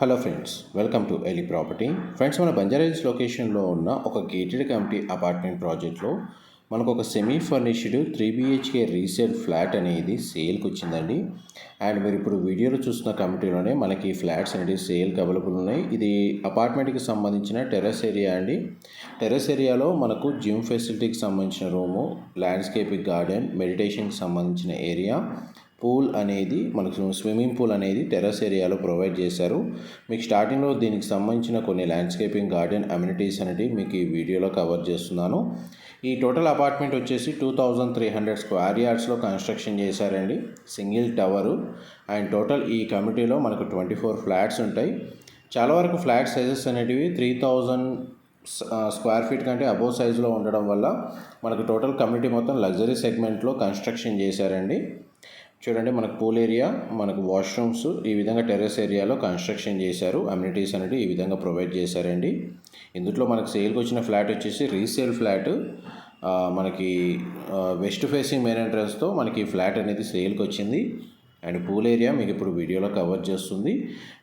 Hello friends welcome to Eli property. Friends మన బంజారాహిల్స్ లొకేషన్లో ఉన్న ఒక గేటెడ్ కమిటీ అపార్ట్మెంట్ ప్రాజెక్ట్లో మనకు ఒక semi furnished three BHK resale flat అనేది సేల్కి వచ్చిందండి. అండ్ మీరు ఇప్పుడు వీడియోలో చూస్తున్న కమిటీలోనే మనకి ఫ్లాట్స్ అనేది సేల్కి అవైలబుల్ ఉన్నాయి. ఇది అపార్ట్మెంట్కి సంబంధించిన టెర్రస్ ఏరియా అండి. టెర్రస్ ఏరియాలో మనకు జిమ్ ఫెసిలిటీకి సంబంధించిన రూము ల్యాండ్స్కేపింగ్ గార్డెన్ మెడిటేషన్కి సంబంధించిన ఏరియా పూల్ అనేది మనకు స్విమ్మింగ్ పూల్ అనేది టెర్రస్ ఏరియాలో ప్రొవైడ్ చేశారు. మీకు స్టార్టింగ్లో దీనికి సంబంధించిన కొన్ని ల్యాండ్స్కేపింగ్ గార్డెన్ అమ్యూనిటీస్ అనేవి మీకు ఈ వీడియోలో కవర్ చేస్తున్నాను. ఈ టోటల్ అపార్ట్మెంట్ వచ్చేసి two thousand three hundred square యార్డ్స్లో construction చేశారండి. సింగిల్ టవరు అండ్ టోటల్ ఈ కమిటీలో మనకు ట్వంటీ ఫోర్ ఫ్లాట్స్ ఉంటాయి. చాలా వరకు ఫ్లాట్ సైజెస్ అనేటివి త్రీ థౌజండ్ స్క్వేర్ ఫీట్ కంటే అబోవ్ సైజులో ఉండడం వల్ల మనకు టోటల్ కమ్యూనిటీ మొత్తం లగ్జరీ సెగ్మెంట్లో కన్స్ట్రక్షన్ చేశారండి. చూడండి మనకు పూల్ ఏరియా మనకు వాష్రూమ్స్ ఈ విధంగా టెర్రస్ ఏరియాలో కన్స్ట్రక్షన్ చేశారు. అమ్యూనిటీస్ అనేవి ఈ విధంగా ప్రొవైడ్ చేశారండి. ఇందులో మనకు సేల్కి వచ్చిన ఫ్లాట్ వచ్చేసి రీసేల్ ఫ్లాట్. మనకి వెస్ట్ ఫేసింగ్ మెయిన్ ఎంట్రన్స్తో మనకి ఫ్లాట్ అనేది సేల్కి వచ్చింది. అండ్ పూల్ ఏరియా మీకు ఇప్పుడు వీడియోలో కవర్ చేస్తుంది.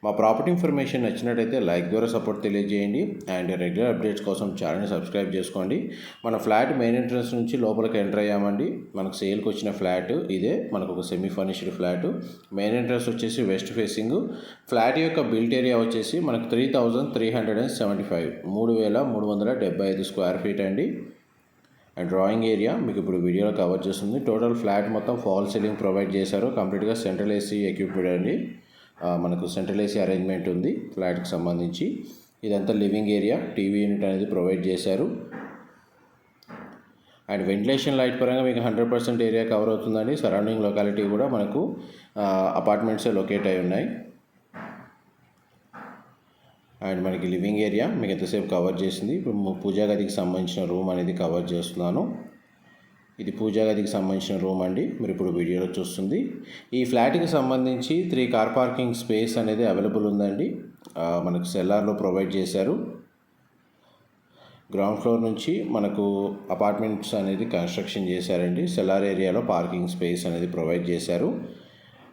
మా ప్రాపర్టీ ఇన్ఫర్మేషన్ నచ్చినట్టయితే లైక్ ద్వారా సపోర్ట్ తెలియజేయండి. అండ్ రెగ్యులర్ అప్డేట్స్ కోసం ఛానల్ని సబ్స్క్రైబ్ చేసుకోండి. మన ఫ్లాట్ మెయిన్ ఎంట్రన్స్ నుంచి లోపలికి ఎంటర్ అయ్యామండి. మనకు సేల్కి వచ్చిన ఫ్లాట్ ఇదే. మనకు ఒక semi furnished flat. Main entrance వచ్చేసి వెస్ట్ ఫేసింగ్ ఫ్లాట్ యొక్క బిల్ట్ ఏరియా వచ్చేసి మనకు three thousand three hundred and seventy five మూడు వేల మూడు వందల డెబ్బై ఐదు స్క్వేర్ ఫీట్ అండి. అండ్ డ్రాయింగ్ ఏరియా మీకు ఇప్పుడు వీడియోలో కవర్ చేస్తుంది. టోటల్ ఫ్లాట్ మొత్తం ఫాల్ సీలింగ్ ప్రొవైడ్ చేశారు. కంప్లీట్గా సెంట్రల్ ఏసీ ఎక్విప్మెంట్ అండి. మనకు సెంట్రల్ ఏసీ అరేంజ్మెంట్ ఉంది ఫ్లాట్కి సంబంధించి. ఇదంతా లివింగ్ ఏరియా టీవీ యూనిట్ అనేది ప్రొవైడ్ చేశారు. అండ్ వెంటిలేషన్ లైట్ పరంగా మీకు హండ్రెడ్ పర్సెంట్ ఏరియా కవర్ అవుతుందండి. సరౌండింగ్ లొకాలిటీ కూడా మనకు అపార్ట్మెంట్సే లొకేట్ అయి ఉన్నాయి. అండ్ మనకి లివింగ్ ఏరియా మీకు ఎంతసేపు కవర్ చేసింది? ఇప్పుడు పూజా గదికి సంబంధించిన రూమ్ అనేది కవర్ చేస్తున్నాను. ఇది పూజా గదికి సంబంధించిన రూమ్ అండి. మీరు ఇప్పుడు వీడియోలో చూస్తుంది. ఈ ఫ్లాట్కి సంబంధించి త్రీ కార్ పార్కింగ్ స్పేస్ అనేది అవైలబుల్ ఉందండి. మనకు సెల్లార్లో ప్రొవైడ్ చేశారు. గ్రౌండ్ ఫ్లోర్ నుంచి మనకు అపార్ట్మెంట్స్ అనేది కన్స్ట్రక్షన్ చేశారండి. సెల్లార్ ఏరియాలో పార్కింగ్ స్పేస్ అనేది ప్రొవైడ్ చేశారు.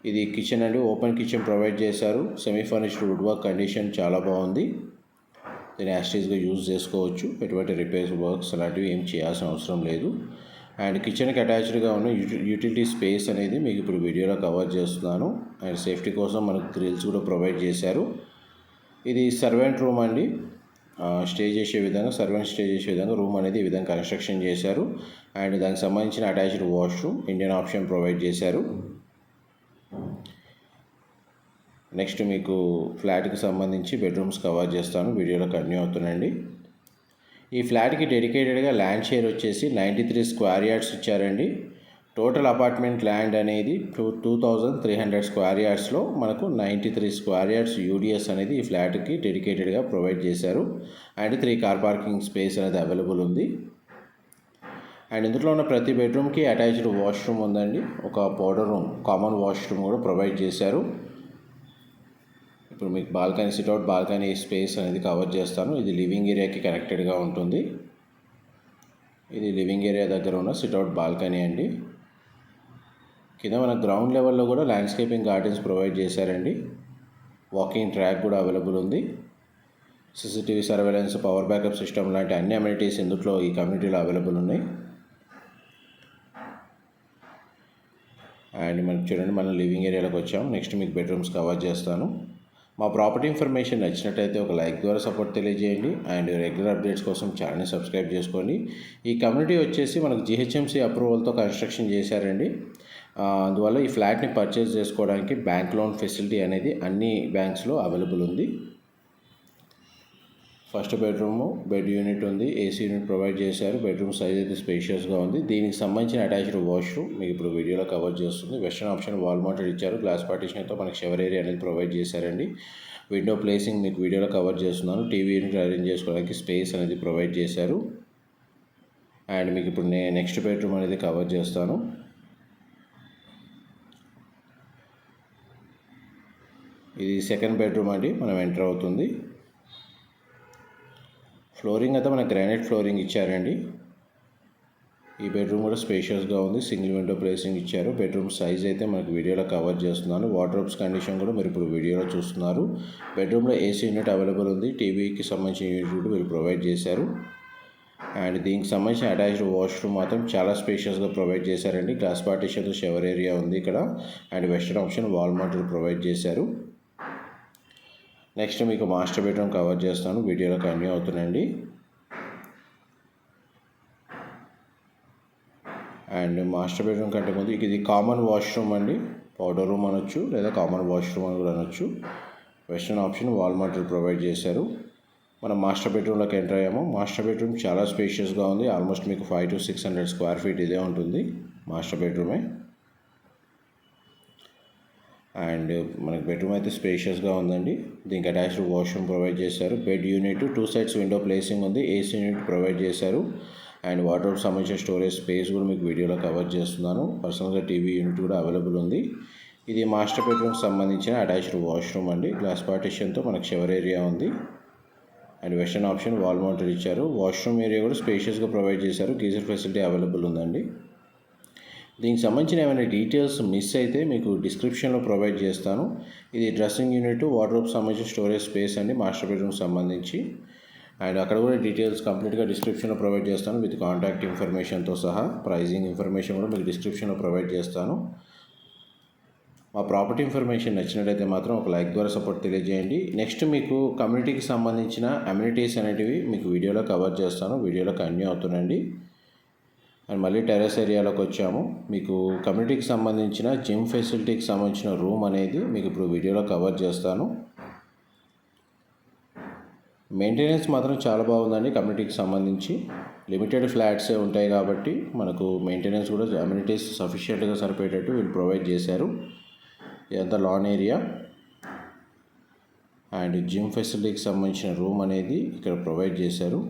ఇది కిచెన్ అండి. ఓపెన్ కిచెన్ ప్రొవైడ్ చేశారు. Semi furnished wood work condition చాలా బాగుంది. దీన్ని యాస్టేజ్గా యూజ్ చేసుకోవచ్చు. ఎటువంటి రిపేర్స్ వర్క్స్ అలాంటివి ఏం చేయాల్సిన అవసరం లేదు. అండ్ కిచెన్కి అటాచ్డ్గా ఉన్న యూటి యూటిలిటీ స్పేస్ అనేది మీకు ఇప్పుడు వీడియోలో కవర్ చేస్తున్నాను. అండ్ సేఫ్టీ కోసం మనకు గ్రిల్స్ కూడా ప్రొవైడ్ చేశారు. ఇది సర్వెంట్ రూమ్ అండి. స్టే చేసే విధంగా సర్వెంట్ స్టే చేసే విధంగా రూమ్ అనేది ఈ విధంగా కన్స్ట్రక్షన్ చేశారు. అండ్ దానికి సంబంధించిన attached washroom Indian option provide చేశారు. నెక్స్ట్ మీకు ఫ్లాట్కి సంబంధించి బెడ్రూమ్స్ కవర్ చేస్తాను. వీడియోలో కంటిన్యూ అవుతున్నాండి ఈ ఫ్లాట్కి డెడికేటెడ్గా ల్యాండ్ షేర్ వచ్చేసి నైంటీ త్రీ స్క్వేర్ యార్డ్స్ ఇచ్చారండి. టోటల్ అపార్ట్మెంట్ ల్యాండ్ అనేది two two thousand three hundred square యార్డ్స్లో మనకు ninety three square yards UDS అనేది ఈ ఫ్లాట్కి డెడికేటెడ్గా ప్రొవైడ్ చేశారు. And three car parking space అనేది అవైలబుల్ ఉంది. అండ్ ఇందులో ఉన్న ప్రతి బెడ్రూమ్కి అటాచ్డ్ వాష్రూమ్ ఉందండి. ఒక పౌడర్ రూమ్ కామన్ వాష్రూమ్ కూడా ప్రొవైడ్ చేశారు. ఇప్పుడు మీకు balcony sit out balcony space అనేది కవర్ చేస్తాను. ఇది లివింగ్ ఏరియాకి కనెక్టెడ్గా ఉంటుంది. ఇది లివింగ్ ఏరియా దగ్గర ఉన్న సిట్అవుట్ బాల్కనీ అండి. కింద మన గ్రౌండ్ లెవెల్లో కూడా ల్యాండ్స్కేపింగ్ గార్డెన్స్ ప్రొవైడ్ చేశారండి. వాకింగ్ ట్రాక్ కూడా అవైలబుల్ ఉంది. CCTV surveillance power backup system లాంటి అన్ని అమ్యూనిటీస్ ఇందులో ఈ కమ్యూనిటీలో అవైలబుల్ ఉన్నాయి. అండ్ మనం చూడండి మనం లివింగ్ ఏరియాలోకి వచ్చాం. నెక్స్ట్ మీకు బెడ్రూమ్స్ కవర్ చేస్తాను. మా ప్రాపర్టీ ఇన్ఫర్మేషన్ నచ్చినట్టయితే ఒక లైక్ ద్వారా సపోర్ట్ తెలియజేయండి. అండ్ రెగ్యులర్ అప్డేట్స్ కోసం ఛానల్ని సబ్స్క్రైబ్ చేసుకోండి. ఈ కమ్యూనిటీ వచ్చేసి మనకు జిహెచ్ఎంసీ అప్రూవల్తో కన్స్ట్రక్షన్ చేశారండి. అందువల్ల ఈ ఫ్లాట్ని పర్చేస్ చేసుకోవడానికి బ్యాంక్ లోన్ ఫెసిలిటీ అనేది అన్ని బ్యాంక్స్లో అవైలబుల్ ఉంది. ఫస్ట్ బెడ్రూమ్ బెడ్ యూనిట్ ఉంది ఏసీ యూనిట్ ప్రొవైడ్ చేశారు బెడ్రూమ్ సైజ్ అయితే స్పేషియస్గా ఉంది. దీనికి సంబంధించిన అటాచ్డ్ వాష్రూమ్ మీకు ఇప్పుడు వీడియోలో కవర్ చేస్తుంది. వెస్టర్న్ ఆప్షన్ వాల్ మౌంటెడ్ ఇచ్చారు. గ్లాస్ పార్టీషన్తో మనకి షవర్ ఏరియా అనేది ప్రొవైడ్ చేశారండి. విండో ప్లేసింగ్ మీకు వీడియోలో కవర్ చేస్తున్నాను. టీవీ యూనిట్ అరేంజ్ చేసుకోవడానికి స్పేస్ అనేది ప్రొవైడ్ చేశారు. అండ్ మీకు ఇప్పుడు నేను నెక్స్ట్ బెడ్రూమ్ అనేది కవర్ చేస్తాను. ఇది సెకండ్ బెడ్రూమ్ అండి. మనం ఎంటర్ అవుతుంది. ఫ్లోరింగ్ అయితే మనకు గ్రానైట్ ఫ్లోరింగ్ ఇచ్చారండి. ఈ బెడ్రూమ్ కూడా స్పేషియస్గా ఉంది. సింగిల్ విండో ప్లేసింగ్ ఇచ్చారు. బెడ్రూమ్ సైజ్ అయితే మనకు వీడియోలో కవర్ చేస్తున్నాను. వాటర్ప్స్ కండిషన్ కూడా మీరు ఇప్పుడు వీడియోలో చూస్తున్నారు. బెడ్రూమ్లో ఏసీ యూనిట్ అవైలబుల్ ఉంది. టీవీకి సంబంధించిన యూనిట్ కూడా మీరు ప్రొవైడ్ చేశారు. అండ్ దీనికి సంబంధించిన అటాచ్డ్ వాష్రూమ్ మాత్రం చాలా స్పేషియస్గా ప్రొవైడ్ చేశారండి. గ్లాస్ పార్టీషన్తో షవర్ ఏరియా ఉంది ఇక్కడ. And western option wall mounted provide చేశారు. నెక్స్ట్ మీకు మాస్టర్ బెడ్రూమ్ కవర్ చేస్తాను. వీడియోలో కన్యూ అవుతుందండి. అండ్ మాస్టర్ బెడ్రూమ్ కంటే ముందు ఇది కామన్ వాష్రూమ్ అండి. పౌడర్ రూమ్ అనొచ్చు లేదా కామన్ వాష్రూమ్ అని కూడా అనొచ్చు. Western option wall mounted provide చేశారు. మనం మాస్టర్ బెడ్రూమ్లోకి ఎంటర్ అయ్యాము. మాస్టర్ బెడ్రూమ్ చాలా స్పేషియస్గా ఉంది. ఆల్మోస్ట్ మీకు five to six hundred square feet ఇదే ఉంటుంది మాస్టర్ బెడ్రూమే అండ్ మనకి బెడ్రూమ్ అయితే స్పేషియస్గా ఉందండి. దీనికి అటాచ్డ్ వాష్రూమ్ ప్రొవైడ్ చేశారు. Bed unit two sides window placing ఉంది ఏసీ యూనిట్ ప్రొవైడ్ చేశారు. అండ్ వాటర్ సంబంధించిన స్టోరేజ్ స్పేస్ కూడా మీకు వీడియోలో కవర్ చేస్తున్నాను. పర్సనల్గా టీవీ యూనిట్ కూడా అవైలబుల్ ఉంది. ఇది మాస్టర్ బెడ్రూమ్కి సంబంధించిన అటాచ్డ్ వాష్రూమ్ అండి. గ్లాస్ పార్టిషన్తో మనకు షవర్ ఏరియా ఉంది. And western option wall mounted ఇచ్చారు. వాష్రూమ్ ఏరియా కూడా స్పేషియస్గా ప్రొవైడ్ చేశారు. గీజర్ ఫెసిలిటీ అవైలబుల్ ఉందండి. దీనికి సంబంధించిన ఏమైనా డీటెయిల్స్ మిస్ అయితే మీకు డిస్క్రిప్షన్లో ప్రొవైడ్ చేస్తాను. ఇది డ్రెస్సింగ్ యూనిట్ వార్డ్రోబ్ సంబంధించిన స్టోరేజ్ స్పేస్ అండి మాస్టర్ బెడ్రూమ్ సంబంధించి. అండ్ అక్కడ కూడా డీటెయిల్స్ కంప్లీట్గా డిస్క్రిప్షన్లో ప్రొవైడ్ చేస్తాను విత్ కాంటాక్ట్ ఇన్ఫర్మేషన్తో సహా. ప్రైజింగ్ ఇన్ఫర్మేషన్ కూడా మీకు డిస్క్రిప్షన్లో ప్రొవైడ్ చేస్తాను. మా ప్రాపర్టీ ఇన్ఫర్మేషన్ నచ్చినట్లయితే మాత్రం ఒక లైక్ ద్వారా సపోర్ట్ తెలియజేయండి. నెక్స్ట్ మీకు కమ్యూనిటీకి సంబంధించిన అమ్యూనిటీస్ అనేటివి మీకు వీడియోలో కవర్ చేస్తాను. వీడియోలో కన్యూ అవుతుందండి. అండ్ మళ్ళీ టెరెస్ ఏరియాలోకి వచ్చాము. మీకు కమ్యూనిటీకి సంబంధించిన జిమ్ ఫెసిలిటీకి సంబంధించిన రూమ్ అనేది మీకు ఇప్పుడు వీడియోలో కవర్ చేస్తాను. మెయింటెనెన్స్ మాత్రం చాలా బాగుందండి కమ్యూనిటీకి సంబంధించి. లిమిటెడ్ ఫ్లాట్సే ఉంటాయి కాబట్టి మనకు మెయింటెనెన్స్ కూడా అమ్యూనిటీస్ సఫిషియెంట్గా సరిపోయేటట్టు వీళ్ళు ప్రొవైడ్ చేశారు. ఇదంతా లాన్ ఏరియా అండ్ జిమ్ ఫెసిలిటీకి సంబంధించిన రూమ్ అనేది ఇక్కడ ప్రొవైడ్ చేశారు.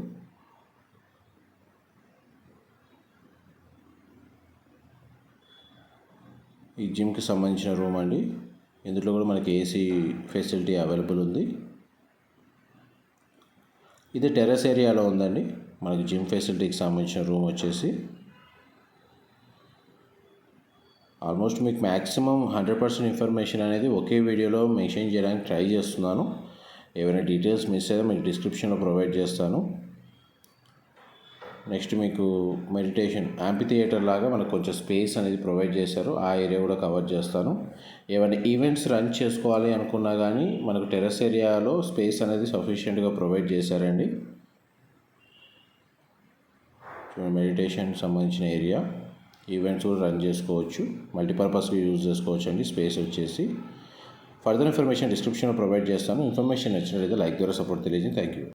ఈ జిమ్కి సంబంధించిన రూమ్ అండి. ఇందులో కూడా మనకి ఏసీ ఫెసిలిటీ అవైలబుల్ ఉంది. ఇది టెర్రస్ ఏరియాలో ఉందండి. మనకి జిమ్ ఫెసిలిటీకి సంబంధించిన రూమ్ వచ్చేసి. ఆల్మోస్ట్ మీకు మ్యాక్సిమం హండ్రెడ్ పర్సెంట్ ఇన్ఫర్మేషన్ అనేది ఒకే వీడియోలో మెన్షన్ చేయడానికి ట్రై చేస్తున్నాను. ఏమైనా డీటెయిల్స్ మిస్ అయితే మీకు డిస్క్రిప్షన్లో ప్రొవైడ్ చేస్తాను. నెక్స్ట్ మీకు మెడిటేషన్ యాంపీ థియేటర్ లాగా మనకు కొంచెం స్పేస్ అనేది ప్రొవైడ్ చేశారు. ఆ ఏరియా కూడా కవర్ చేస్తాను. ఏమైనా ఈవెంట్స్ రన్ చేసుకోవాలి అనుకున్నా కానీ మనకు టెర్రస్ ఏరియాలో స్పేస్ అనేది సఫిషియెంట్గా ప్రొవైడ్ చేశారండి. మెడిటేషన్ సంబంధించిన ఏరియా ఈవెంట్స్ కూడా రన్ చేసుకోవచ్చు. మల్టీపర్పస్గా యూజ్ చేసుకోవచ్చు అండి స్పేస్ వచ్చేసి. ఫర్దర్ ఇన్ఫర్మేషన్ డిస్క్రిప్షన్లో ప్రొవైడ్ చేస్తాను. ఇన్ఫర్మేషన్ నచ్చినట్లయితే లైక్ ద్వారా సపోర్ట్ తెలియజేయండి. Thank you